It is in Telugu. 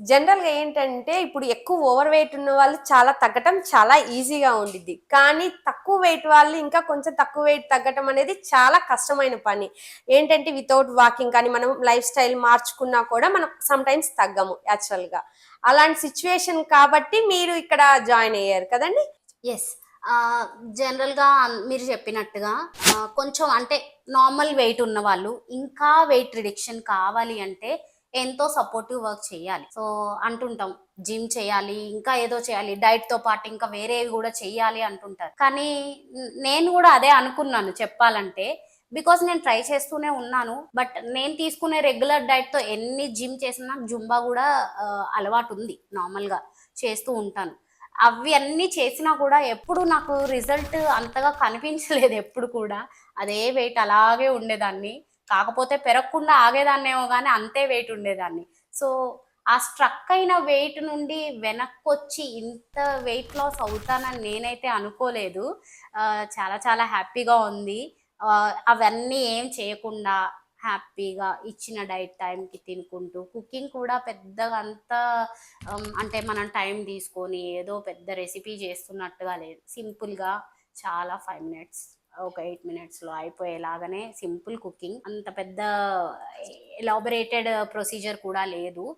జనరల్గా ఏంటంటే ఇప్పుడు ఎక్కువ ఓవర్ వెయిట్ ఉన్న వాళ్ళు చాలా తగ్గటం చాలా ఈజీగా ఉండిద్ది. కానీ తక్కువ వెయిట్ వాళ్ళు ఇంకా కొంచెం తక్కువ వెయిట్ తగ్గటం అనేది చాలా కష్టమైన పని. ఏంటంటే వితౌట్ వాకింగ్ కానీ మనం లైఫ్ స్టైల్ మార్చుకున్నా కూడా మనం సమ్ టైమ్స్ తగ్గము యాక్చువల్గా. అలాంటి సిచ్యువేషన్ కాబట్టి మీరు ఇక్కడ జాయిన్ అయ్యారు కదండి? ఎస్ జనరల్గా మీరు చెప్పినట్టుగా కొంచెం అంటే నార్మల్ వెయిట్ ఉన్న వాళ్ళు ఇంకా వెయిట్ రిడక్షన్ కావాలి అంటే ఎంతో సపోర్టివ్ వర్క్ చేయాలి. సో అంటుంటాం జిమ్ చేయాలి ఇంకా ఏదో చేయాలి డైట్తో పాటు ఇంకా వేరేవి కూడా చేయాలి అంటుంటారు. కానీ నేను కూడా అదే అనుకున్నాను చెప్పాలంటే బికాస్ నేను ట్రై చేస్తూనే ఉన్నాను బట్ నేను తీసుకునే రెగ్యులర్ డైట్తో ఎన్ని జిమ్ చేసినా జుంబా కూడా అలవాటు ఉంది నార్మల్గా చేస్తూ ఉంటాను. అవి అన్ని చేసినా కూడా ఎప్పుడు నాకు రిజల్ట్ అంతగా కనిపించలేదు ఎప్పుడు కూడా. అదే వెయిట్ అలాగే ఉండేదాన్ని. కాకపోతే పెరగకుండా ఆగేదాన్నేమో కానీ అంతే వెయిట్ ఉండేదాన్ని. సో ఆ స్ట్రక్ అయిన వెయిట్ నుండి వెనక్కి వచ్చి ఇంత వెయిట్ లాస్ అవుతానని నేనైతే అనుకోలేదు. చాలా చాలా హ్యాపీగా ఉంది. అవన్నీ ఏం చేయకుండా హ్యాపీగా ఇచ్చిన డైట్ టైంకి తినుకుంటూ కుకింగ్ కూడా పెద్దగా అంత అంటే మనం టైం తీసుకొని ఏదో పెద్ద రెసిపీ చేస్తున్నట్టుగా లేదు. సింపుల్గా చాలా ఫైవ్ మినిట్స్ ఒక ఎయిట్ మినిట్స్లో అయిపోయేలాగానే సింపుల్ కుకింగ్. అంత పెద్ద ఎలాబరేటెడ్ ప్రొసీజర్ కూడా లేదు.